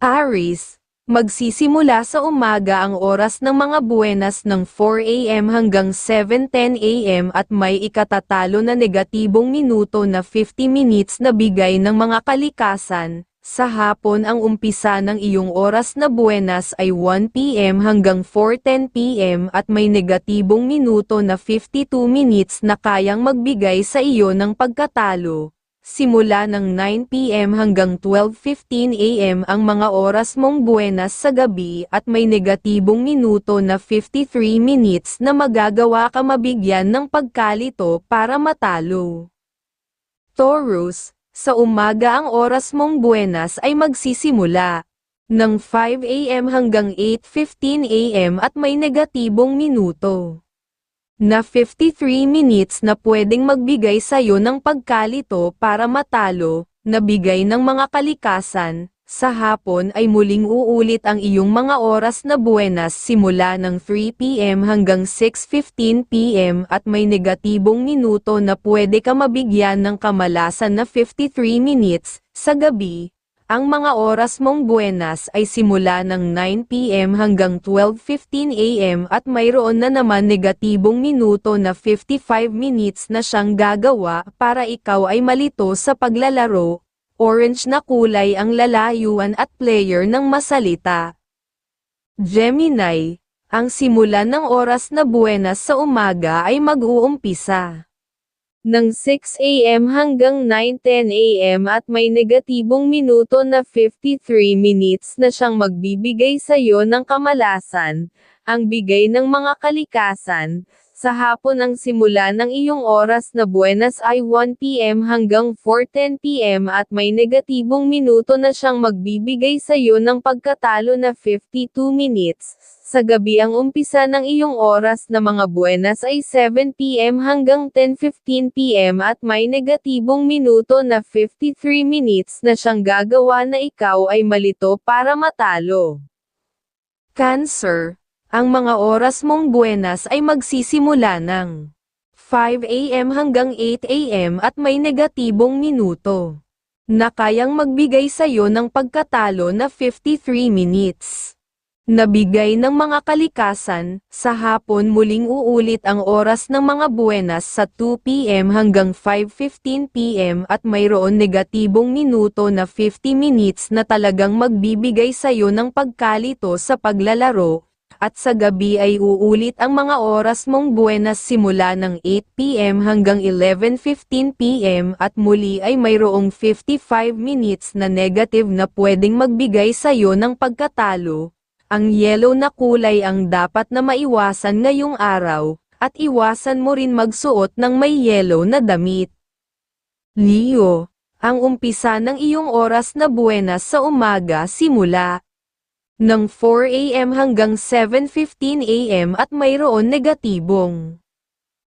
Aris, magsisimula sa umaga ang oras ng mga buwenas ng 4 a.m. hanggang 7.10 a.m. at may ikatatalo na negatibong minuto na 50 minutes na bigay ng mga kalikasan. Sa hapon ang umpisa ng iyong oras na buwenas ay 1 p.m. hanggang 4.10 p.m. at may negatibong minuto na 52 minutes na kayang magbigay sa iyo ng pagkatalo. Simula ng 9pm hanggang 12.15 am ang mga oras mong buenas sa gabi at may negatibong minuto na 53 minutes na magagawa ka mabigyan ng pagkalito para matalo. Taurus, sa umaga ang oras mong buenas ay magsisimula ng 5am hanggang 8.15 am at may negatibong minuto na 53 minutes na pwedeng magbigay sa'yo ng pagkalito para matalo, na bigay ng mga kalikasan, sa hapon ay muling uulit ang iyong mga oras na buenas simula ng 3pm hanggang 6.15pm at may negatibong minuto na pwede ka mabigyan ng kamalasan na 53 minutes, sa gabi, ang mga oras mong buenas ay simula ng 9pm hanggang 12.15 am at mayroon na naman negatibong minuto na 55 minutes na siyang gagawa para ikaw ay malito sa paglalaro. Orange na kulay ang lalayuan at player ng masalita. Gemini, ang simulan ng oras na buenas sa umaga ay mag-uumpisa ng 6 a.m. hanggang 9.10 a.m. at may negatibong minuto na 53 minutes na siyang magbibigay sa iyo ng kamalasan, ang bigay ng mga kalikasan. Sa hapon ang simula ng iyong oras na buenas ay 1 p.m. hanggang 4.10 p.m. at may negatibong minuto na siyang magbibigay sa iyo ng pagkatalo na 52 minutes. Sa gabi ang umpisa ng iyong oras na mga buenas ay 7pm hanggang 10.15 pm at may negatibong minuto na 53 minutes na siyang gagawa na ikaw ay malito para matalo. Cancer, ang mga oras mong buenas ay magsisimula ng 5am hanggang 8am at may negatibong minuto na kayang magbigay sa iyo ng pagkatalo na 53 minutes. Nabigay ng mga kalikasan, sa hapon muling uulit ang oras ng mga buenas sa 2pm hanggang 5.15pm at mayroon negatibong minuto na 50 minutes na talagang magbibigay sa iyo ng pagkalito sa paglalaro, at sa gabi ay uulit ang mga oras mong buenas simula ng 8pm hanggang 11.15pm at muli ay mayroong 55 minutes na negative na pwedeng magbigay sa iyo ng pagkatalo ang yellow na kulay ang dapat na maiwasan ngayong araw, at iwasan mo rin magsuot ng may yellow na damit. Leo, ang umpisa ng iyong oras na buenas sa umaga simula ng 4 a.m. hanggang 7.15 a.m. at mayroon negatibong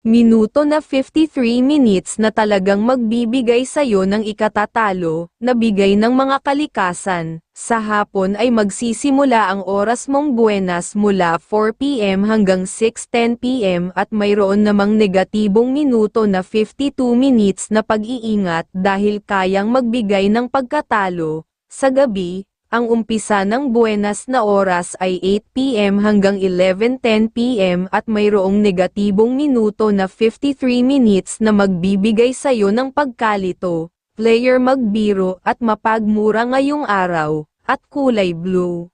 minuto na 53 minutes na talagang magbibigay sa iyo ng ikatatalo, na bigay ng mga kalikasan. Sa hapon ay magsisimula ang oras mong buenas mula 4pm hanggang 6.10pm at mayroon namang negatibong minuto na 52 minutes na pag-iingat dahil kayang magbigay ng pagkatalo. Sa gabi, ang umpisa ng buenas na oras ay 8pm hanggang 11.10pm at mayroong negatibong minuto na 53 minutes na magbibigay sa iyo ng pagkalito, player magbiro at mapagmura ngayong araw, at kulay blue.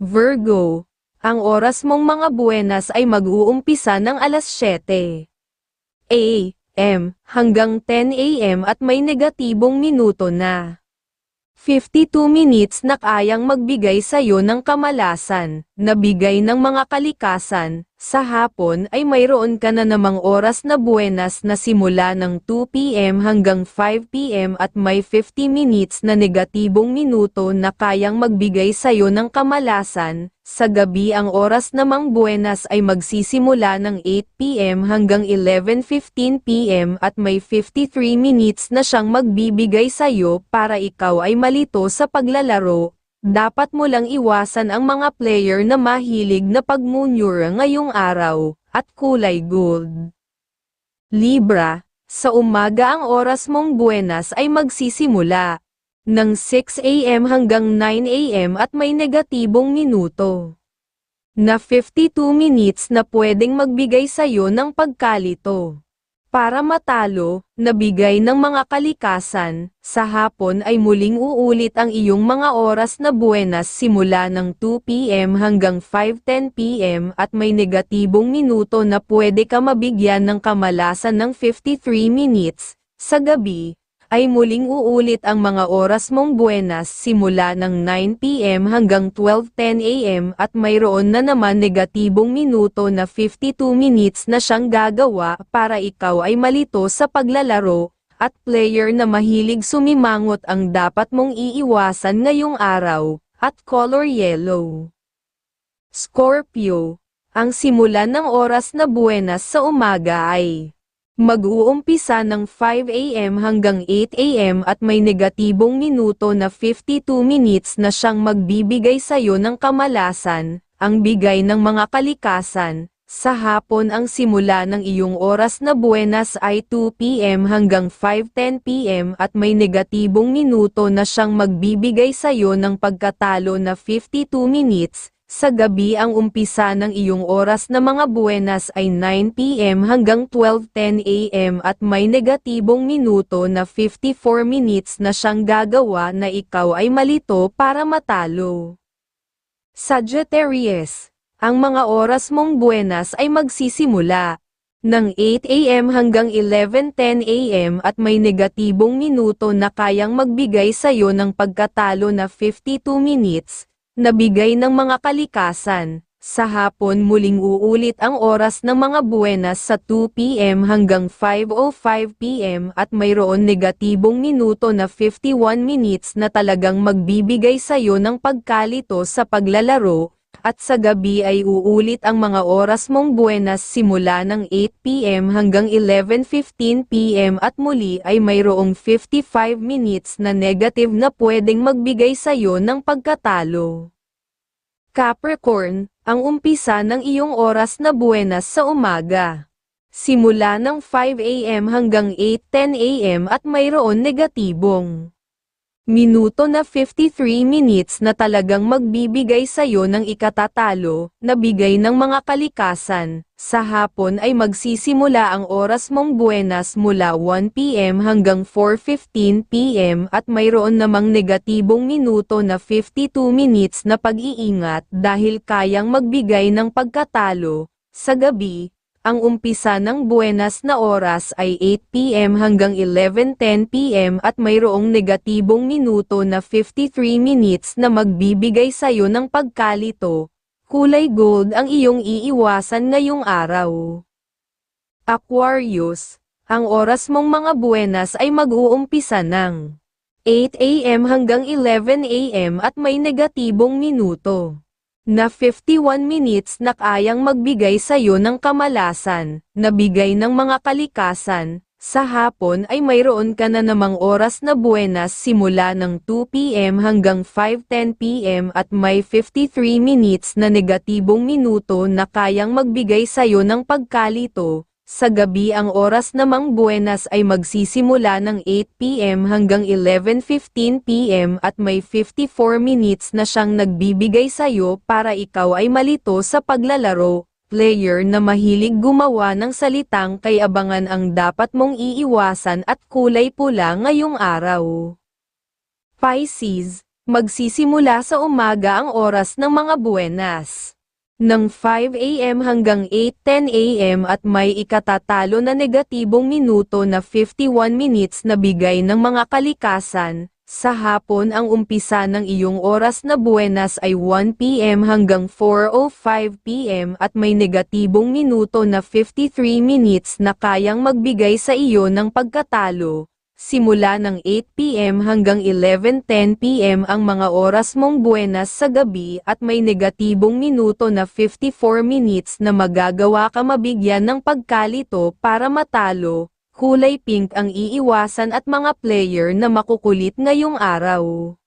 Virgo, ang oras mong mga buenas ay mag-uumpisa ng alas 7 a.m. hanggang 10 a.m. at may negatibong minuto na 52 minutes na kayang magbigay sa iyo ng kamalasan, na bigay ng mga kalikasan, sa hapon ay mayroon ka na namang oras na buenas na simula ng 2pm hanggang 5pm at may 50 minutes na negatibong minuto na kayang magbigay sa iyo ng kamalasan, sa gabi ang oras namang buenas ay magsisimula ng 8pm hanggang 11.15pm at may 53 minutes na siyang magbibigay sa iyo para ikaw ay malito sa paglalaro, dapat mo lang iwasan ang mga player na mahilig na pagmunyura ngayong araw, at kulay gold. Libra, sa umaga ang oras mong buenas ay magsisimula ng 6 AM hanggang 9 AM at may negatibong minuto na 52 minutes na pwedeng magbigay sa'yo ng pagkalito. Para matalo, nabigay ng mga kalikasan, sa hapon ay muling uulit ang iyong mga oras na buenas simula ng 2pm hanggang 5.10pm at may negatibong minuto na pwede ka mabigyan ng kamalasan ng 53 minutes. Sa gabi, ay muling uulit ang mga oras mong buenas simula ng 9pm hanggang 12.10am at mayroon na naman negatibong minuto na 52 minutes na siyang gagawa para ikaw ay malito sa paglalaro, at player na mahilig sumimangot ang dapat mong iiwasan ngayong araw, at color yellow. Scorpio, ang simulan ng oras na buenas sa umaga ay Mag-uumpisa ng 5 AM hanggang 8 AM at may negatibong minuto na 52 minutes na siyang magbibigay sa'yo ng kamalasan, ang bigay ng mga kalikasan. Sa hapon ang simula ng iyong oras na buenas ay 2 PM hanggang 5.10 PM at may negatibong minuto na siyang magbibigay sa'yo ng pagkatalo na 52 minutes, sa gabi ang umpisa ng iyong oras na mga buenas ay 9pm hanggang 12.10am at may negatibong minuto na 54 minutes na siyang gagawa na ikaw ay malito para matalo. Sagittarius, ang mga oras mong buenas ay magsisimula ng 8am hanggang 11.10am at may negatibong minuto na kayang magbigay sa'yo ng pagkatalo na 52 minutes, nabigay ng mga kalikasan. Sa hapon muling uulit ang oras ng mga buenas sa 2pm hanggang 5.05pm at mayroon negatibong minuto na 51 minutes na talagang magbibigay sa'yo ng pagkalito sa paglalaro, at sa gabi ay uulit ang mga oras mong buenas simula ng 8pm hanggang 11.15pm at muli ay mayroong 55 minutes na negative na pwedeng magbigay sa'yo ng pagkatalo. Capricorn, ang umpisa ng iyong oras na buenas sa umaga. Simula ng 5 AM hanggang 8.10 AM at mayroon negatibong minuto na 53 minutes na talagang magbibigay sa'yo ng ikatatalo, na bigay ng mga kalikasan. Sa hapon ay magsisimula ang oras mong buenas mula 1pm hanggang 4.15pm at mayroon namang negatibong minuto na 52 minutes na pag-iingat dahil kayang magbigay ng pagkatalo. Sa gabi, ang umpisa ng buenas na oras ay 8pm hanggang 11.10pm at mayroong negatibong minuto na 53 minutes na magbibigay sa'yo ng pagkalito. Kulay gold ang iyong iiwasan ngayong araw. Aquarius, ang oras mong mga buenas ay mag-uumpisa ng 8am hanggang 11am at may negatibong minuto na 51 minutes na kayang magbigay sa iyo ng kamalasan, na bigay ng mga kalikasan, sa hapon ay mayroon ka na namang oras na buenas simula ng 2pm hanggang 5.10pm at may 53 minutes na negatibong minuto na kayang magbigay sa iyo ng pagkalito, sa gabi ang oras namang buenas ay magsisimula ng 8pm hanggang 11.15pm at may 54 minutes na siyang nagbibigay sa'yo para ikaw ay malito sa paglalaro. Player na mahilig gumawa ng salitang kay abangan ang dapat mong iiwasan at kulay pula ngayong araw. Pisces, magsisimula sa umaga ang oras ng mga buenas ng 5 AM hanggang 8.10 AM at may ikatatalo na negatibong minuto na 51 minutes na bigay ng mga kalikasan. Sa hapon ang umpisa ng iyong oras na buenas ay 1 PM hanggang 4.05 PM at may negatibong minuto na 53 minutes na kayang magbigay sa iyo ng pagkatalo. Simula ng 8pm hanggang 11.10pm ang mga oras mong buenas sa gabi at may negatibong minuto na 54 minutes na magagawa ka mabigyan ng pagkalito para matalo. Kulay pink ang iiwasan at mga player na makukulit ngayong araw.